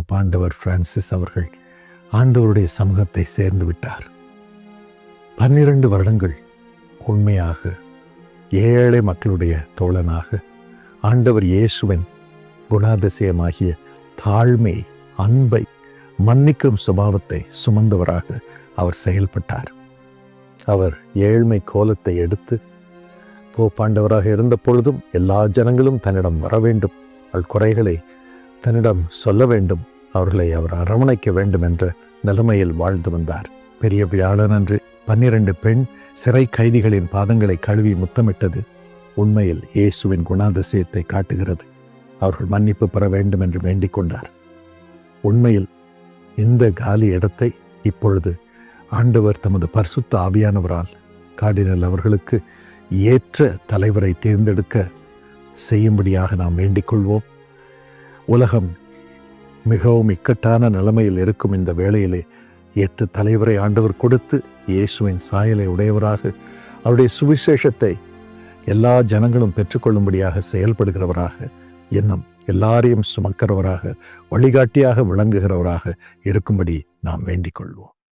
Pope ஆண்டவர் Francis அவர்கள் ஆண்டவருடைய சமூகத்தை சேர்ந்து விட்டார். பன்னிரண்டு வருடங்கள் உண்மையாக ஏழை மக்களுடைய தோழனாக ஆண்டவர் இயேசுவின் குணாதிசயமாகிய தாழ்மை அன்பை மன்னிக்கும் சுபாவத்தை சுமந்தவராக அவர் செயல்பட்டார். அவர் ஏழ்மை கோலத்தை எடுத்து போப்பாண்டவராக இருந்த பொழுதும் எல்லா ஜனங்களும் தன்னிடம் வர வேண்டும் அவள் குறைகளை தன்னிடம் சொல்ல வேண்டும். அவர்களை அவர் அரவணைக்க வேண்டும் என்ற நிலைமையில் வாழ்ந்து வந்தார். பெரிய வியாழன் அன்று பன்னிரண்டு பெண் சிறை கைதிகளின் பாதங்களை கழுவி முத்தமிட்டது. உண்மையில் இயேசுவின் குணாதிசயத்தை காட்டுகிறது. அவர்கள் மன்னிப்பு பெற வேண்டும் என்று வேண்டிக் கொண்டார். உண்மையில் இந்த காலி இடத்தை இப்பொழுது ஆண்டவர் தமது பரிசுத்த ஆவியானவரால் கார்டினல் அவர்களுக்கு ஏற்ற தலைவரை தேர்ந்தெடுக்க செய்யும்படியாக நாம் வேண்டிக் கொள்வோம். உலகம் மிகவும் இக்கட்டான நிலைமையில் இருக்கும் இந்த வேளையிலே ஏற்று தலைவரை ஆண்டவர் கொடுத்து இயேசுவின் சாயலை உடையவராக அவருடைய சுவிசேஷத்தை எல்லா ஜனங்களும் பெற்றுக்கொள்ளும்படியாக செயல்படுகிறவராக எண்ணம் எல்லாரையும் சுமக்கிறவராக வழிகாட்டியாக விளங்குகிறவராக இருக்கும்படி நாம் வேண்டிக் கொள்வோம்.